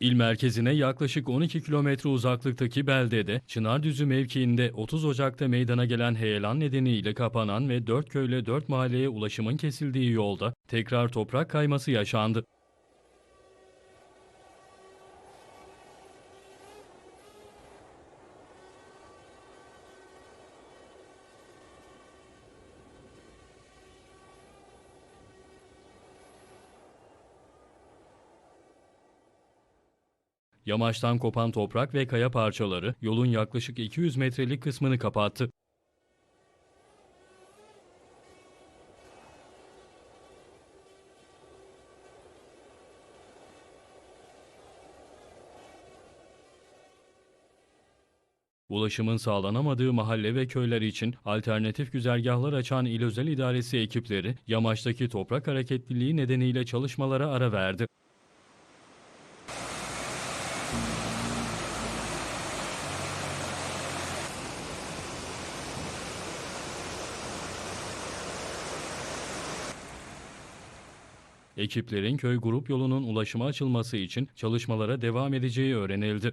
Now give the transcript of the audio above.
İl merkezine yaklaşık 12 kilometre uzaklıktaki beldede Çınardüzü mevkiinde 30 Ocak'ta meydana gelen heyelan nedeniyle kapanan ve 4 köyle 4 mahalleye ulaşımın kesildiği yolda tekrar toprak kayması yaşandı. Yamaçtan kopan toprak ve kaya parçaları yolun yaklaşık 200 metrelik kısmını kapattı. Ulaşımın sağlanamadığı mahalle ve köyler için alternatif güzergahlar açan İl Özel İdaresi ekipleri yamaçtaki toprak hareketliliği nedeniyle çalışmalara ara verdi. Ekiplerin köy grup yolunun ulaşıma açılması için çalışmalara devam edeceği öğrenildi.